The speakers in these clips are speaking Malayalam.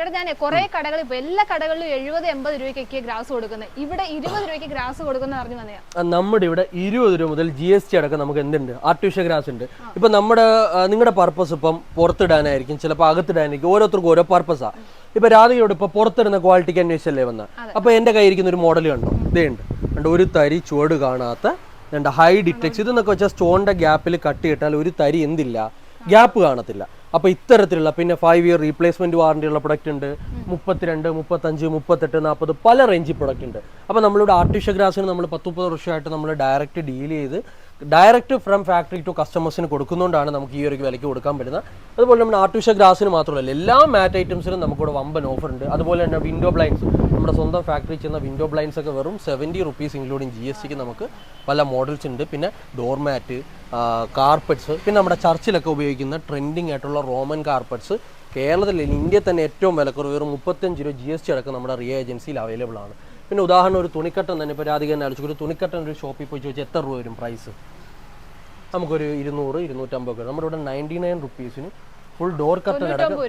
ചേട്ടാ ഞാൻ കുറെ കടകൾ ഇപ്പൊ എല്ലാ കടകളിലും എഴുപത് എൺപത് രൂപയ്ക്കൊക്കെ ഗ്രാസ് കൊടുക്കുന്നത് ഇവിടെ ഇരുപത് രൂപയ്ക്ക് ഗ്രാസ് കൊടുക്കുന്ന പറഞ്ഞു വന്നയാ നമ്മുടെ ഇവിടെ ഇരുപത് രൂപ മുതൽ ജി എസ് ടി അടക്കം നമുക്ക് എന്തുണ്ട്? ആർട്ടിഫിഷ്യൽ ഗ്രാസ് ഉണ്ട്. ഇപ്പൊ നമ്മുടെ നിങ്ങളുടെ പർപ്പസ് ഇപ്പം പുറത്തിടാനായിരിക്കും. ചിലപ്പോൾ അകത്തിടാനായിരിക്കും. ഓരോരുത്തർക്കും ഓരോ പർപ്പസാ ഇപ്പൊ രാധികയോട് ഇപ്പൊ പുറത്തിടുന്ന ക്വാളിറ്റിക്ക് അന്വേഷിച്ചല്ലേ വന്ന? അപ്പൊ എന്റെ കയ്യിൽ ഇരിക്കുന്ന ഒരു മോഡൽ കണ്ടോ? ഇതേ ഉണ്ട്. കണ്ടോ? ഒരു തരി ചുവട് കാണാത്ത രണ്ട് ഹൈ ഡിറ്റക്സ് ഇതെന്നൊക്കെ വെച്ചാൽ സ്റ്റോണിന്റെ ഗ്യാപ്പിൽ കട്ട് കിട്ടാൽ ഒരു തരി എന്തില്ല? ഗ്യാപ്പ് കാണത്തില്ല. അപ്പൊ ഇത്തരത്തിലുള്ള പിന്നെ ഫൈവ് ഇയർ റീപ്ലേസ്മെന്റ് വാറണ്ടി ഉള്ള പ്രൊഡക്റ്റ് ഉണ്ട്. മുപ്പത്തിരണ്ട് മുപ്പത്തഞ്ച് മുപ്പത്തെട്ട് നാൽപ്പത് പല റേഞ്ച് പ്രൊഡക്റ്റ് ഉണ്ട്. അപ്പൊ നമ്മളിവിടെ ആർട്ടിഫിഷ്യൽ ഗ്രാസിന് നമ്മൾ പത്ത് മുപ്പത് വർഷമായിട്ട് നമ്മൾ ഡയറക്റ്റ് ഡീൽ ചെയ്ത് ഡയറക്റ്റ് ഫ്രം ഫാക്ടറി ടു കസ്റ്റമേഴ്സിന് കൊടുക്കുന്നതുകൊണ്ടാണ് നമുക്ക് ഈ ഒരു വിലയ്ക്ക് കൊടുക്കാൻ പറ്റുന്നത്. അതുപോലെ നമ്മുടെ ആർട്ടിഫിഷ്യൽ ഗ്രാസിന് മാത്രമല്ല എല്ലാ മാറ്റ് ഐറ്റംസിനും നമുക്കിവിടെ വമ്പൻ ഓഫർ ഉണ്ട്. അതുപോലെ തന്നെ വിൻഡോ ബ്ലൈൻസ് നമ്മുടെ സ്വന്തം ഫാക്ടറി ചെയ്യുന്ന വിൻഡോ ബ്ലൈൻസ് ഒക്കെ വെറും seventy rupees including G S tick നമുക്ക് പല മോഡൽസ് ഉണ്ട്. പിന്നെ ഡോർ മാറ്റ് കാർപ്പറ്റ്സ് പിന്നെ നമ്മുടെ ചർച്ചിലൊക്കെ ഉപയോഗിക്കുന്ന ട്രെൻഡിങ് ആയിട്ടുള്ള റോമൻ കാർപ്പറ്റ്സ് കേരളത്തിൽ ഇന്ത്യയിൽ തന്നെ ഏറ്റവും വിലക്കുറവ് വെറും മുപ്പത്തഞ്ച് രൂപ ജി എസ് ടി അടക്കം നമ്മുടെ റിയ ഏജൻസിയിൽ അവൈലബിൾ ആണ്. പിന്നെ ഉദാഹരണം ഒരു തുണിക്കട്ടൻ തന്നെ ഇപ്പോൾ രാധിക തന്നെ അടിച്ചു ഒരു തുണിക്കട്ടൻ ഒരു ഷോപ്പിൽ പോയി ചോദിച്ചാൽ എത്ര രൂപ വരും പ്രൈസ് നമുക്കൊരു ഇരുന്നൂറ് ഇരുന്നൂറ്റമ്പത് നമ്മുടെ ഇവിടെ നയന്റി നയൻ റുപ്പീസിന് ഫുൾ ഡോർ കട്ടൻ അടക്കം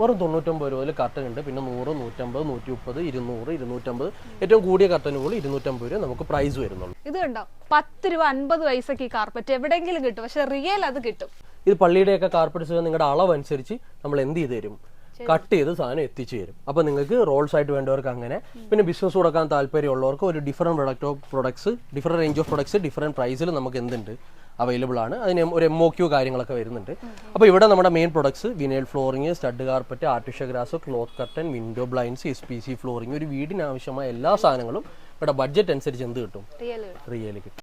വെറും തൊണ്ണൂറ്റൊമ്പത് രൂപയിൽ കർട്ടൻ ഉണ്ട്. പിന്നെ നൂറ് നൂറ്റമ്പത് നൂറ്റി മുപ്പത് ഇരുന്നൂറ് ഇരുന്നൂറ്റമ്പത്. ഏറ്റവും കൂടിയ കർട്ടനുകൾ ഇരുന്നൂറ്റമ്പത് രൂപ നമുക്ക് പ്രൈസ് വരുന്നുള്ളൂ. ഇത് കണ്ടോ? പത്ത് രൂപ അൻപത് പൈസക്ക് ഈ കാർപ്പറ്റ് എവിടെയെങ്കിലും കിട്ടും. പക്ഷെ റിയൽ അത് കിട്ടും. ഇത് പള്ളിയുടെയൊക്കെ കാർപ്പറ്റ്സ് നിങ്ങളുടെ അളവനുസരിച്ച് നമ്മൾ എന്ത് ചെയ്തു തരും? കട്ട് ചെയ്ത് സാധനം എത്തിച്ചു തരും. അപ്പോൾ നിങ്ങൾക്ക് റോൾസ് ആയിട്ട് വേണ്ടവർക്ക് അങ്ങനെ പിന്നെ ബിസിനസ് കൊടുക്കാൻ താല്പര്യമുള്ളവർക്ക് ഒരു different product of products different range of products different പ്രൈസിൽ നമുക്ക് എന്തുണ്ട് അവൈലബിൾ ആണ്. അതിന് ഒരു എം ഒ ക്യു കാര്യങ്ങളൊക്കെ വരുന്നുണ്ട്. അപ്പോൾ ഇവിടെ നമ്മുടെ main products vinyl flooring stud carpet artificial grass cloth curtain window blinds S P C flooring ഒരു വീടിന് ആവശ്യമായ എല്ലാ സാധനങ്ങളും ഇവിടെ ബഡ്ജറ്റ് അനുസരിച്ച് എന്ത് കിട്ടും? റിയൽ കിട്ടും.